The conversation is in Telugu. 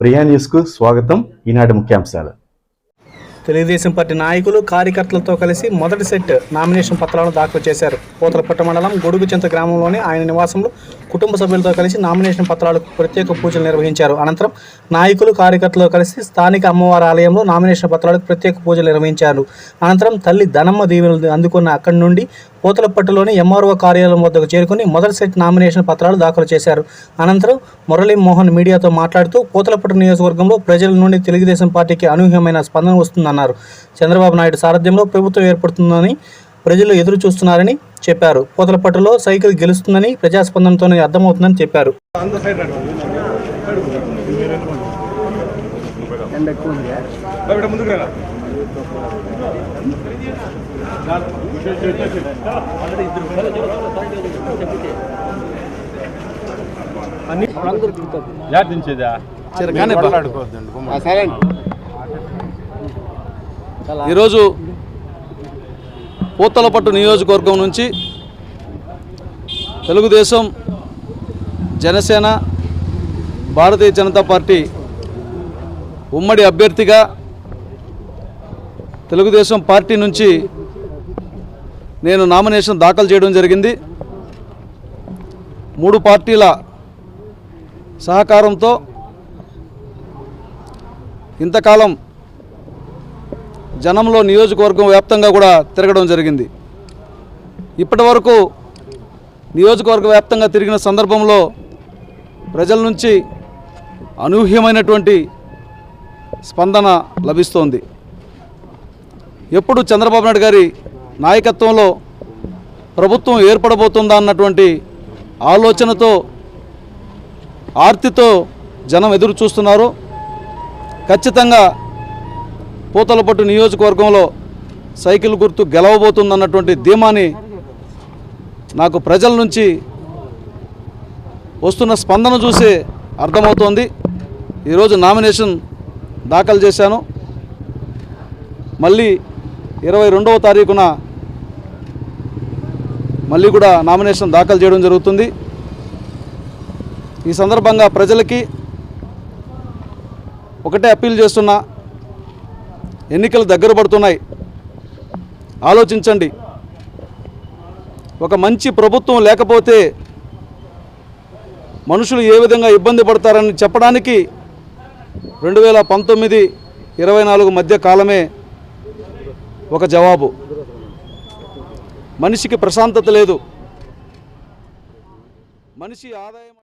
ప్రియా న్యూస్కు స్వాగతం. ఈనాటి ముఖ్యాంశాలు. తెలుగుదేశం పార్టీ నాయకులు కార్యకర్తలతో కలిసి మొదటి సెట్ నామినేషన్ పత్రాలను దాఖలు చేశారు. పూతలపట్ట మండలం గొడుగుచింత గ్రామంలోని ఆయన నివాసంలో కుటుంబ సభ్యులతో కలిసి నామినేషన్ పత్రాలకు ప్రత్యేక పూజలు నిర్వహించారు. అనంతరం నాయకులు కార్యకర్తలతో కలిసి స్థానిక అమ్మవారి ఆలయంలో నామినేషన్ పత్రాలకు ప్రత్యేక పూజలు నిర్వహించారు. అనంతరం తల్లి ధనమ్మ దీవెనలు అందుకున్న అక్కడి నుండి పూతలపట్టులోని ఎంఆర్ఓ కార్యాలయం వద్దకు చేరుకుని మొదటి సెట్ నామినేషన్ పత్రాలు దాఖలు చేశారు. అనంతరం మురళీ మోహన్ మీడియాతో మాట్లాడుతూ పూతలపట్టు నియోజకవర్గంలో ప్రజల నుండి తెలుగుదేశం పార్టీకి అనూహ్యమైన స్పందన వస్తుందన్నారు. చంద్రబాబు నాయుడు సారథ్యంలో ప్రభుత్వం ఏర్పడుతుందని ప్రజలు ఎదురు చూస్తున్నారని చెప్పారు. పూతలపట్టులో సైకిల్ గెలుస్తుందని ప్రజాస్పందనతోనే అర్థమవుతుందని చెప్పారు. ఈరోజు పూతలపట్టు నియోజకవర్గం నుంచి తెలుగుదేశం జనసేన భారతీయ జనతా పార్టీ ఉమ్మడి అభ్యర్థిగా తెలుగుదేశం పార్టీ నుంచి నేను నామినేషన్ దాఖలు చేయడం జరిగింది. మూడు పార్టీల సహకారంతో ఇంతకాలం జనంలో నియోజకవర్గం వ్యాప్తంగా కూడా తిరగడం జరిగింది. ఇప్పటి వరకు నియోజకవర్గ వ్యాప్తంగా తిరిగిన సందర్భంలో ప్రజల నుంచి అనూహ్యమైనటువంటి స్పందన లభిస్తోంది. ఎప్పుడు చంద్రబాబు నాయుడు గారి నాయకత్వంలో ప్రభుత్వం ఏర్పడబోతుందా అన్నటువంటి ఆలోచనతో ఆర్తితో జనం ఎదురు చూస్తున్నారు. ఖచ్చితంగా పూతలపట్టు నియోజకవర్గంలో సైకిల్ గుర్తు గెలవబోతుందన్నటువంటి ధీమాని నాకు ప్రజల నుంచి వస్తున్న స్పందన చూసి అర్థమవుతోంది. ఈరోజు నామినేషన్ దాఖలు చేశాను. మళ్ళీ ఇరవై రెండవ తారీఖున మళ్ళీ కూడా నామినేషన్ దాఖలు చేయడం జరుగుతుంది. ఈ సందర్భంగా ప్రజలకి ఒకటే అప్పీల్ చేస్తున్నా ఎన్నికలు దగ్గర పడుతున్నాయి. ఆలోచించండి. ఒక మంచి ప్రభుత్వం లేకపోతే మనుషులు ఏ విధంగా ఇబ్బంది పడతారని చెప్పడానికి రెండు వేల పంతొమ్మిది ఇరవై నాలుగు మధ్య కాలమే ఒక జవాబు. మనిషికి ప్రశాంతత లేదు. మనిషి ఆదాయం